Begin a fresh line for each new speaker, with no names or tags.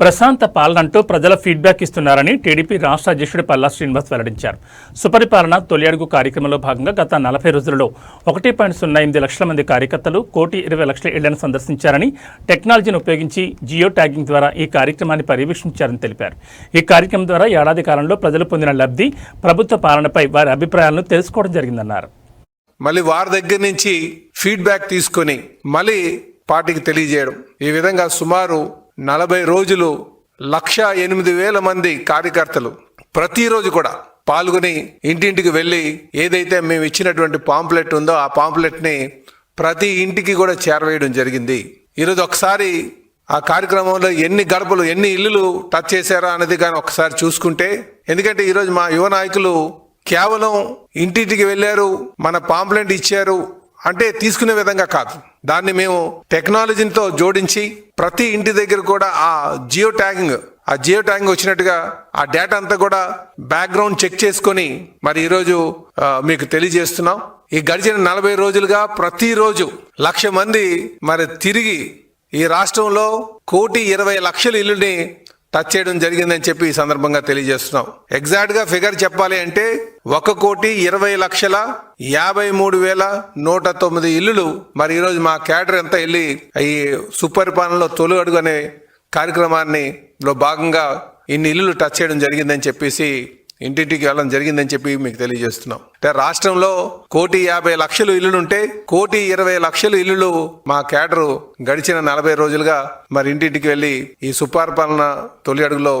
ప్రశాంత పాలనంటూ ప్రజల ఫీడ్బ్యాక్ ఇస్తున్నారని టీడీపీ రాష్ట్ర అధ్యక్షుడు పల్లా శ్రీనివాస్ వెల్లడించారు. సుపరిపాలన తొలి అడుగు కార్యక్రమంలో భాగంగా గత నలభై రోజులలో ఒకటి పాయింట్ సున్నా ఎనిమిది లక్షల మంది కార్యకర్తలు కోటి ఇరవై లక్షల ఇళ్ళను సందర్శించారని టెక్నాలజీని ఉపయోగించి జియో ట్యాగింగ్ ద్వారా ఈ కార్యక్రమాన్ని పర్యవేక్షించారని తెలిపారు. ఈ కార్యక్రమం ద్వారా ఏడాది కాలంలో ప్రజలు పొందిన లబ్ధి ప్రభుత్వ పాలనపై వారి అభిప్రాయాలను తెలుసుకోవడం జరిగిందన్నారు.
మళ్ళీ వారి దగ్గర నుంచి ఫీడ్బ్యాక్ తీసుకొని మళ్ళీ పార్టీకి తెలియజేయడం. ఈ విధంగా సుమారు నలభై రోజులు లక్ష ఎనిమిది వేల మంది కార్యకర్తలు ప్రతిరోజు కూడా పాల్గొని ఇంటింటికి వెళ్ళి ఏదైతే మేము ఇచ్చినటువంటి పాంప్లెట్ ఉందో ఆ పాంప్లెట్ని ప్రతి ఇంటికి కూడా చేరవేయడం జరిగింది. ఈరోజు ఒకసారి ఆ కార్యక్రమంలో ఎన్ని గడపలు ఎన్ని ఇల్లులు టచ్ చేశారా అనేది కానీ ఒకసారి చూసుకుంటే ఎందుకంటే ఈరోజు మా యువ నాయకులు కేవలం ఇంటింటికి వెళ్ళారు మన పాంప్లెంట్ ఇచ్చారు అంటే తీసుకునే విధంగా కాదు. దాన్ని మేము టెక్నాలజీతో జోడించి ప్రతి ఇంటి దగ్గర కూడా ఆ జియో ట్యాగింగ్ ఆ జియో ట్యాగింగ్ వచ్చినట్టుగా ఆ డేటా అంతా కూడా బ్యాక్గ్రౌండ్ చెక్ చేసుకొని మరి ఈరోజు మీకు తెలియజేస్తున్నాం. ఈ గడిచిన నలభై రోజులుగా ప్రతిరోజు లక్ష మంది మరి తిరిగి ఈ రాష్ట్రంలో కోటి ఇరవై లక్షల ఇల్లుని టచ్ చేయడం జరిగిందని చెప్పి ఈ సందర్భంగా తెలియజేస్తున్నాం. ఎగ్జాక్ట్గా ఫిగర్ చెప్పాలి అంటే ఒక కోటి ఇరవై లక్షల యాభై మూడు వేల నూట తొమ్మిది ఇల్లులు. మరి ఈరోజు మా క్యాడర్ అంతా వెళ్ళి ఈ సుపరిపాలనలో తొలి అడుగు అనే కార్యక్రమాన్ని లో భాగంగా ఇన్ని ఇల్లులు టచ్ చేయడం జరిగిందని చెప్పేసి ఇంటింటికి వెళ్ళడం జరిగిందని చెప్పి మీకు తెలియజేస్తున్నాం. అంటే రాష్ట్రంలో కోటి యాభై లక్షలు ఇల్లులు ఉంటే కోటి ఇరవై లక్షలు ఇల్లులు మా కేడరు గడిచిన నలభై రోజులుగా మరి ఇంటింటికి వెళ్ళి ఈ సుపరిపాలన తొలి అడుగులో